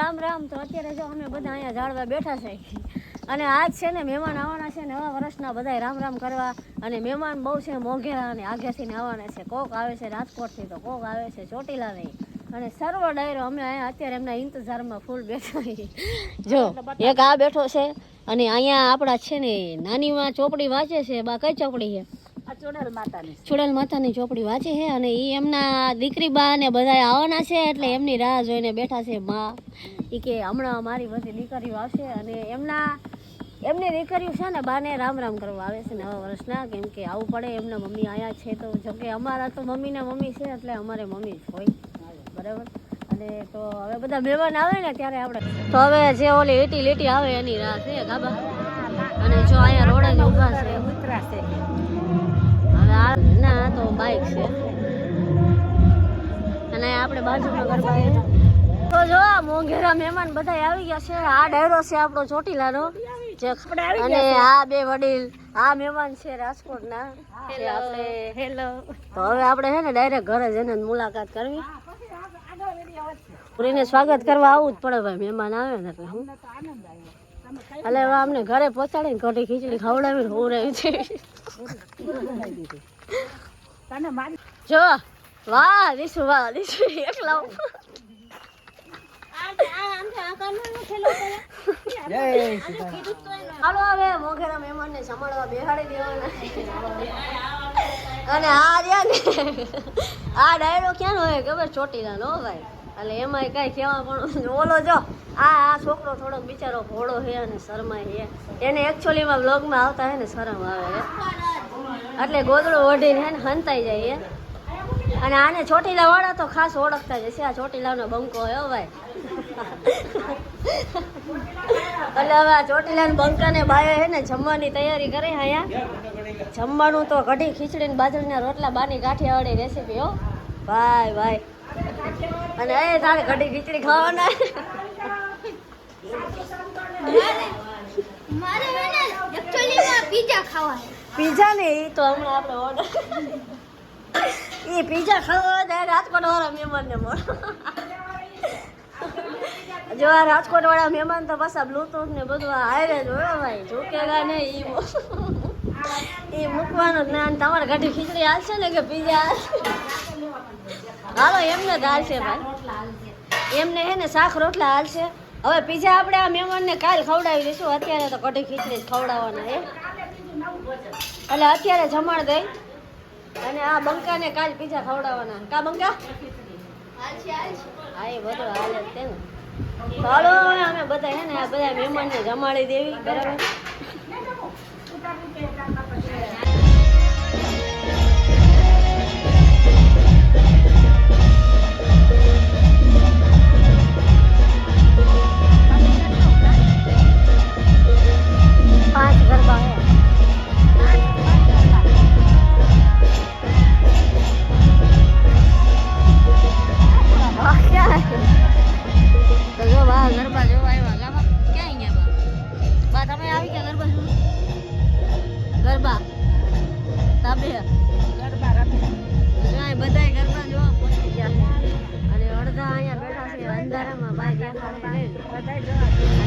રામ રામ તો અત્યારે જો અમે બધા અહીંયા જાળવા બેઠા છે. અને આજ છે ને મહેમાન આવવાના છે નવા વર્ષના બધા રામ રામ કરવા. અને મહેમાન બહુ છે મોઘેરા અને આગેથી આવવાના છે. કોક આવે છે રાજકોટથી તો કોક આવે છે ચોટીલાથી અને સર્વ ડાયરો અમે અહીંયા અત્યારે એમના ઇંતજારમાં ફૂલ બેઠા. જો, એક આ બેઠો છે અને અહીંયા આપણા છે ને નાનીમાં ચોપડી વાંચે છે, બા કઈ ચોપડી છે? ચોડેલ માતાની. ચોપડી વાંચે છે અને એ એમના દીકરી બા ને બધા આવવાના છે એટલે એમની રાહ જોઈને બેઠા છે માં. એ કે હમણાં મારી બધી દીકરીઓ આવશે અને એમના, એમની દીકરીઓ છે ને બાને રામ રામ કરવા આવે છે નવા વર્ષના, કેમ કે આવવું પડે, એમના મમ્મી આયા છે તો જોકે અમારા તો મમ્મીના મમ્મી છે એટલે અમારે મમ્મી જ હોય. બરાબર? અને તો હવે બધા મહેમાન આવે ને ત્યારે આપણે, તો હવે જે ઓલી લીટી લીટી આવે એની રાહ છે, ગાબા. અને જો અહીંયા રોડે જ ઊભા છે ઉતરા છે. ના બાઇક છે. અને આપણે બાજુમાં ગરબા. તો જો આ મોંઘેરા મહેમાન બધા આવી ગયા છે. આ ડાયરો છે આપણો ચોટીલાનો. જે અને આ બે વડીલ આ મહેમાન છે રાજકોટના. જે આપણે હેલો તો હવે આપણે છે ને ડાયરેક્ટ ઘરે જઈને મુલાકાત કરવી. પૂરીને સ્વાગત કરવા આવવું જ પડે ભાઈ મહેમાન આવે ને એટલે હું. એટલે હવે અમને ઘરે પહોંચાડીને ઘટી ખીચડી ખવડાવીને હું રહી છે તને મારી જો વાહ દીસુ વાહ દીસુ એકલા હાલો હવે મોઘેરા મહેમાનને સંભાળવા બેહાડી દેવાના. અને આ રહ્યા ને આ ડાયરો ક્યાં હોય ખબર? ચોટીલા નો ભાઈ. એટલે એમાંય કાંઈ કહેવા પણ ઓલો જો આ આ છોકરો થોડોક બિચારો ભોળો છે અને શરમાય છે. એને એકચ્યુઅલીમાં બ્લોગમાં આવતા હે ને શરમ આવે એટલે ગોદડું ઓઢીને હે ને હંતાઈ જાય અને આને ચોટીલા વાળા તો ખાસ ઓળખતા જ હશે. આ ચોટીલાનો બંકો હે ભાઈ. એટલે હવે આ ચોટીલાના બંકાને બાએ હે ને જમવાની તૈયારી કરે અહીંયા. જમવાનું તો કઢી ખીચડી ને બાજરીના રોટલા, બાની કાઠિયાવાડી રેસીપી હો. ભાઈ ભાઈ. અને એ તારે કઢી, ખીચડી ખાવાના. મારે પીઝા ખાવા પીઝા ને તો હમણાં આપણે ઓર્ડર એ પીઝા ખાવા જાય રાજકોટ વાળા મહેમાનને મળો. જો આ રાજકોટ વાળા મહેમાન તો પાછા બ્લુટૂથ ને બધું હારે જ હોય ભાઈ. ઝૂકેગા ને એ એ મૂકવાનું જ્ઞાન તમારે ઘટી ખીચડી હાલશે ને કે પીઝા હાલો, એમને જ હાલશે ભાઈ. એમને હે ને શાક રોટલા હાલશે. હવે પીઝા આપણે આ મહેમાનને કાલ ખવડાવી દઈશું. અત્યારે તો કઢી ખીચડી જ ખવડાવવાના છે. એટલે અત્યારે જમણ દઈ. અને આ બંકાને કાલ પીઝા ખવડાવવાના. કા બંકા? હા, એ બધું હાલે તે ને તો હવે અમે બધા હે ને, આ બધા મહેમાનને જમાડી દેવી, બરાબર? પાંચ ગરબા હે. તો જો ગરબા જોવા આવ્યા. ગામા ક્યાં ગયા બા બા તમે આવી ગયા ગરબા? ગરબા? તાબે? ગરબા રમે. બધાય ગરબા જોવા પહોંચી ગયા. અને અડધા અહીંયા બેઠા છે અંધારામાં બાય ગયા બધા જોવા